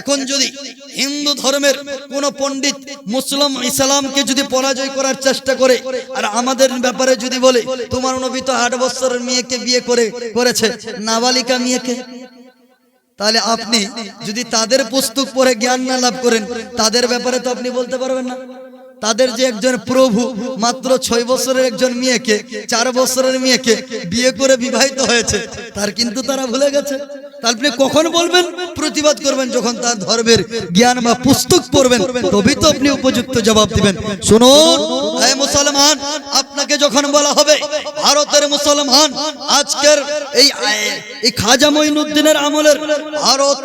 এখন যদি হিন্দু ধর্মের কোন পণ্ডিত মুসলিম ইসলামকে যদি পরাজয় করার চেষ্টা করে, আর আমাদের ব্যাপারে যদি বলে, তোমার নবী তো আট বছরের মেয়েকে বিয়ে করে, করেছে, নাবালিকা মেয়েকে? তাহলে আপনি যদি তাদের পুস্তক পড়ে জ্ঞান না লাভ করেন, তাদের ব্যাপারে তো আপনি বলতে পারবেন না। তাদের যে একজন প্রভু, মাত্র ছয় বছরের একজন মেয়েকে, চার বছরের মেয়েকে বিয়ে করে বিবাহিত হয়েছে, তার কিন্তু তারা ভুলে গেছে। তা আপনি কখন বলবেন? প্রতিবাদ করবেন যখন তার ধর্মের জ্ঞান বা পুস্তক পড়বেন, তবেই তো আপনি উপযুক্ত জবাব দিবেন। শুনুন, হে মুসলমান, আপনাকে যখন বলা হবে, ভারতের মুসলমান, আজকের এই এই খাজা মঈনুদ্দিনের আমলের ভারত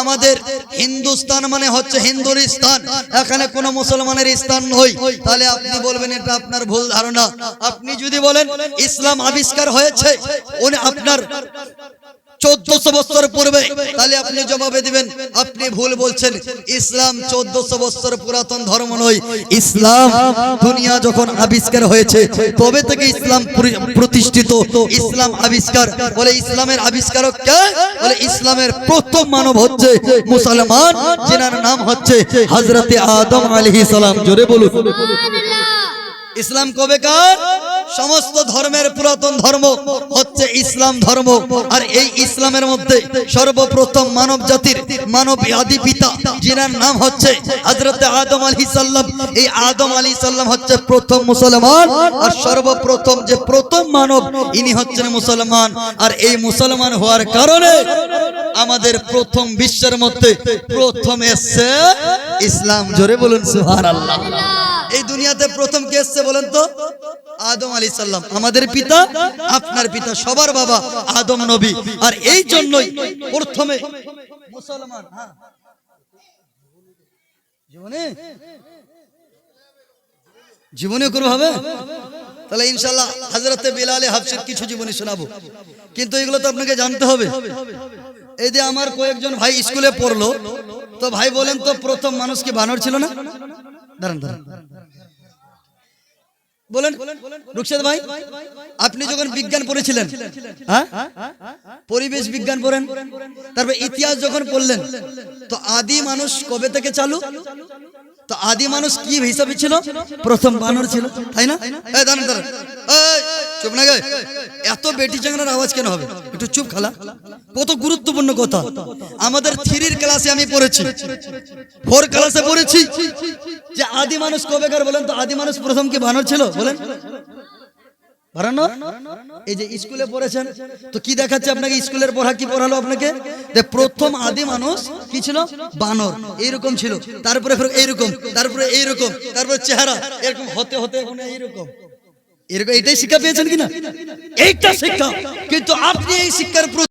আমাদের হিন্দুস্তান মানে হচ্ছে হিন্দুর স্থান এখানে কোনো মুসলমানের স্থান নয়। তাহলে আপনি বলবেন, এটা আপনার ভুল ধারণা। আপনি যদি বলেন, ইসলাম আবিষ্কার হয়েছে, উনি আপনার চোদ্দশো বছর পূর্বে তাহলে আপনি জবাবে দিবেন আপনি ভুল বলছেন। ইসলাম চোদ্দশো বছর পুরাতন ধর্ম নয়। ইসলাম দুনিয়া যখন আবিষ্কার হয়েছে তবে থেকে ইসলাম প্রতিষ্ঠিত। ইসলাম আবিষ্কার বলে ইসলামের আবিষ্কারক কে? বলে ইসলামের প্রথম মানব হচ্ছে মুসলমান যেনার নাম হচ্ছে হজরতে আদম সালাম। জোরে বলুন। ইসলাম কবেকার সমস্ত ধর্মের পুরাতন ধর্ম হচ্ছে ইসলাম ধর্ম। আর এই ইসলামের মধ্যে সর্বপ্রথম মানব জাতির মানব আদি পিতা যিনার নাম হচ্ছে হযরত আদম আলাইহিস সালাম। এই আদম আলাইহিস সালাম হচ্ছে প্রথম মুসলমান। আর সর্বপ্রথম যে প্রথম মানব, ইনি হচ্ছেন মুসলমান। আর এই মুসলমান হওয়ার কারণে আমাদের প্রথম বিশ্বের মধ্যে প্রথম এসছে ইসলাম। জোরে বলুন, সুবহানাল্লাহ। এই দুনিয়াতে প্রথম কে এসছে বলেন তো? আদম আলী সাল্লাম আমাদের পিতা, আপনার পিতা, সবার বাবা আদম নবী। আর এই জন্যই প্রথমে মুসলমান হ্যাঁ। জীবনে? জীবনে করব হবে? তাহলে ইনশাল্লাহ হাজরতে বিলালে হাফসির কিছু জীবনী শোনাবো। কিন্তু এগুলো তো আপনাকে জানতে হবে। এই যে আমার কয়েকজন ভাই স্কুলে পড়ল, তো ভাই বলেন তো প্রথম মানুষ কি বানর ছিল না? বলেন, রুকসাদ ভাই, আপনি যখন বিজ্ঞান পড়েছিলেন হ্যাঁ? পরিবেশ বিজ্ঞান পড়েন, তারপর ইতিহাস যখন পড়লেন, তো আদি মানুষ কবে থেকে চালু? তো আদি মানুষ কি হিসাবে ছিল? প্রথম বানর ছিল, তাই না? চুপ না গে। এত বেটি চাংড়ার আওয়াজ কেন হবে? একটু চুপ খালা। কত গুরুত্বপূর্ণ কথা। আমাদের থ্রির ক্লাসে আমি পড়েছি। ফোর ক্লাসে পড়েছি। যে আদি মানুষ কবেকার বলেন তো? আদি মানুষ প্রথম কি বানর ছিল? বলেন। এই যে স্কুলে পড়েছেন, তো কি দেখাচ্ছে আপনাকে? স্কুলের পড়া কি পড়ালো আপনাকে? যে প্রথম আদি মানুষ কি ছিল? বানর। এইরকম ছিল। তারপরে এইরকম তারপরে এইরকম, তারপরে চেহারা। এরকম হতে হতে এইরকম। এরকম এটাই শিক্ষা পেয়েছেন কিনা? এইটা শিক্ষা। কিন্তু আপনি এই শিক্ষার